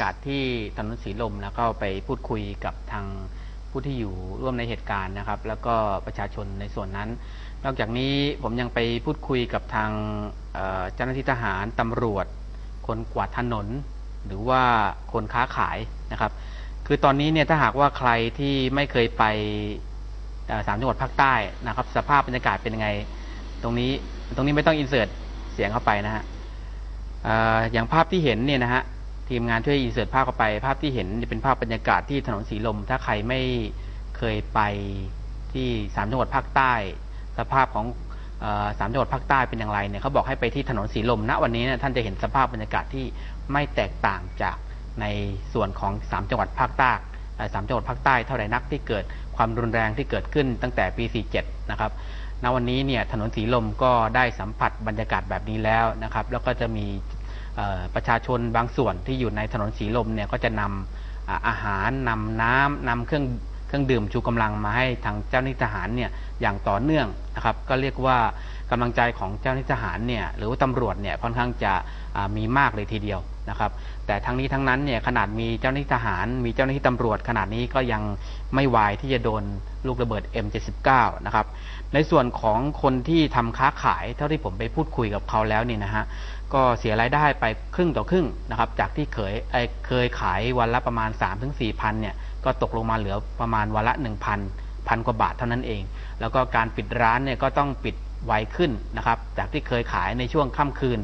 กาสที่ถนนสีลมแล้วก็ไปพูดคุยกับทางผู้ที่อยู่ร่วมในเหตุการณ์นะครับ แล้วก็ประชาชนในส่วนนั้น นอกจากนี้ผมยังไปพูดคุยกับทางเจ้าหน้าที่ทหารตำรวจ คนกวาดถนน หรือว่าคนค้าขายนะครับ คือตอนนี้เนี่ยถ้าหากว่าใครที่ไม่เคยไปสามจังหวัดภาคใต้นะครับ สภาพบรรยากาศเป็นยังไง ตรงนี้ตรงนี้ไม่ต้องอินเสิร์ตเสียงเข้าไปนะฮะออย่างภาพที่เห็นเนี่ยนะฮะ ทีมงานช่วยอินเสิร์ตภาพเข้าไป ภาพที่เห็นเนี่ยเป็นภาพบรรยากาศที่ถนนสีลม ถ้าใครไม่เคยไปที่สามจังหวัดภาคใต้ สภาพของสามจังหวัดภาคใต้เป็นอย่างไรเนี่ยเขาบอกให้ไปที่ถนนสีลมณวันนี้เนี่ยท่านจะเห็นสภาพบรรยากาศที่ไม่แตกต่างจากในส่วนของสามจังหวัดภาคใต้สามจังหวัดภาคใต้เท่าไรนักที่เกิดความรุนแรงที่เกิดขึ้นตั้งแต่ปี 47 นะครับณวันนี้เนี่ยถนนสีลมก็ได้สัมผัสบรรยากาศแบบนี้แล้วนะครับ แล้วก็จะมี ประชาชนบางส่วนที่อยู่ในถนนสีลมเนี่ยก็จะนำอาอาหารนำน้ำนำเครื่องเครื่องดื่มชูกำลังมาให้ทางเจ้าหน้าที่ทหารเนี่ยอย่างต่อเนื่องนะครับก็เรียกว่ากำลังใจของเจ้าหน้าที่ทหารเนี่ยหรือว่าตำรวจเนี่ยค่อนข้างจะมีมากเลยทีเดียวนะครับแต่ทั้งนี้ทั้งนั้นเนี่ยขนาดมีเจ้าหน้าที่ทหาร มีเจ้าหน้าที่ตำรวจ ขนาดนี้ก็ยังไม่วายที่จะโดนลูกระเบิด M79 นะครับ ในส่วนของคนที่ทำค้าขายเท่าที่ผมไปพูดคุยกับเขาแล้วนี่นะฮะก็เสียรายได้ไปครึ่งต่อครึ่งนะครับ จากที่เคยเเคยขายวันละประมาณ 3-4พันเนี่ยก็ตกลงมาเหลือประมาณวันละ 1,000พันกว่าบาทเท่านั้นเอง แล้วก็การปิดร้านเนี่ยก็ต้องปิดไวขึ้นนะครับ จากที่เคยขายในช่วงค่ำคืน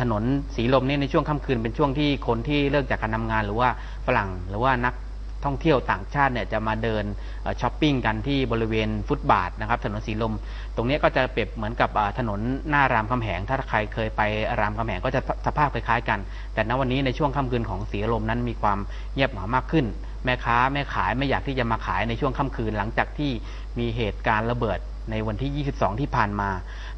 ถนนสีลมเนี่ยในช่วงค่ำคืนเป็นช่วงที่คนที่เลิกจากการทำงาน หรือว่าฝรั่งหรือว่านัก ท่องเที่ยวต่างชาติเนี่ยจะมาเดินช้อปปิ้งกันที่บริเวณฟุตบาทนะครับถนนสีลม ตรงนี้ก็จะเปรียบเหมือนกับถนนหน้ารามคำแหง ถ้าใครเคยไปรามคำแหงก็จะสภาพคล้ายๆกัน แต่ณวันนี้ในช่วงค่ำคืนของสีลมนั้นมีความเงียบเหงามากขึ้น แม่ค้าแม่ขายไม่อยากที่จะมาขายในช่วงค่ำคืนหลังจากที่มีเหตุการณ์ระเบิดในวันที่ 22 ที่ผ่านมา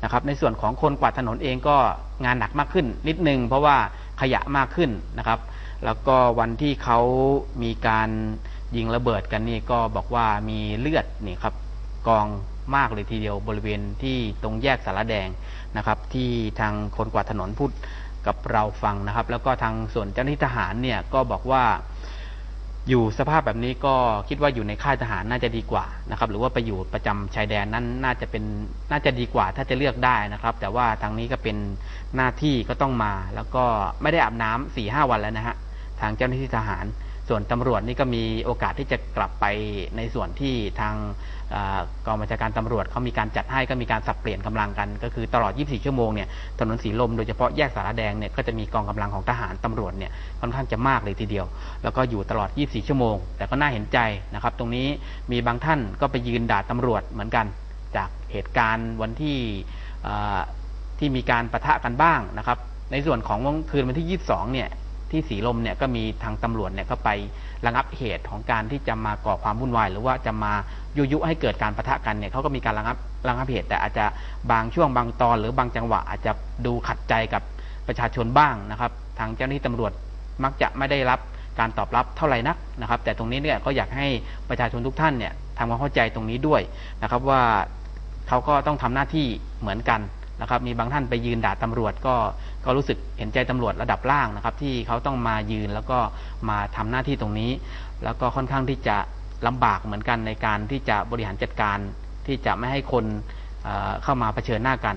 นะครับ ในส่วนของคนกวาดถนนเองก็งานหนักมากขึ้นนิดนึง เพราะว่าขยะมากขึ้นนะครับ แล้วก็วันที่เขามีการยิงระเบิดกันนี่ก็บอกว่ามีเลือดนี่ครับกองมากเลยทีเดียวบริเวณที่ตรงแยกสารแดงนะครับ ที่ทางคนกวาดถนนพูดกับเราฟังนะครับ แล้วก็ทางส่วนเจ้าหน้าที่ทหารเนี่ยก็บอกว่าอยู่สภาพแบบนี้ก็คิดว่าอยู่ในค่ายทหารน่าจะดีกว่านะครับ หรือว่าไปอยู่ประจำชายแดนนั้นน่าจะเป็นน่าจะดีกว่าถ้าจะเลือกได้นะครับ แต่ว่าทางนี้ก็เป็นหน้าที่ก็ต้องมา แล้วก็ไม่ได้อาบน้ำสี่ห้าวันแล้วนะฮะ ทางเจ้าหน้าที่ทหาร ส่วนตำรวจนี่ก็มีโอกาสที่จะกลับไปในส่วนที่ทางอกองบัญชาการตำรวจเขามีการจัดให้ก็มีการสับเปลี่ยนกำลังกัน ก็คือตลอด 24 ชั่วโมงเนี่ยถนนสีลมโดยเฉพาะแยกสารแดงเนี่ยก็จะมีกองกำลังของทหารตำรวจเนี่ยค่อนข้างจะมากเลยทีเดียว แล้วก็อยู่ตลอด 24 ชั่วโมง แต่ก็น่าเห็นใจนะครับ ตรงนี้มีบางท่านก็ไปยืนด่าตำรวจเหมือนกัน จากเหตุการณ์วันที่ที่มีการประทะกันบ้างนะครับในส่วนของวันคืนวันที่ 22 เนี่ย ที่สีลมเนี่ยก็มีทางตำรวจเนี่ยก็ไประงับเหตุของการที่จะมาก่อความวุ่นวาย หรือว่าจะมายุยุให้เกิดการประทะกันเนี่ยเขาก็มีการระงับระงับเหตุแต่อาจจะบางช่วงบางตอน หรือบางจังหวะอาจจะดูขัดใจกับประชาชนบ้างนะครับ ทางเจ้าหน้าที่ตำรวจมักจะไม่ได้รับการตอบรับเท่าไหร่นักนะครับ แต่ตรงนี้เนี่ยก็อยากให้ประชาชนทุกท่านเนี่ยทำความเข้าใจตรงนี้ด้วยนะครับว่าเขาก็ต้องทำหน้าที่เหมือนกัน นะครับ มีบางท่านไปยืนด่าตำรวจก็ก็รู้สึกเห็นใจตำรวจระดับล่างนะครับ ที่เขาต้องมายืนแล้วก็มาทำหน้าที่ตรงนี้ แล้วก็ค่อนข้างที่จะลำบากเหมือนกันในการที่จะบริหารจัดการที่จะไม่ให้คนเอ่อเข้ามาเผชิญหน้ากัน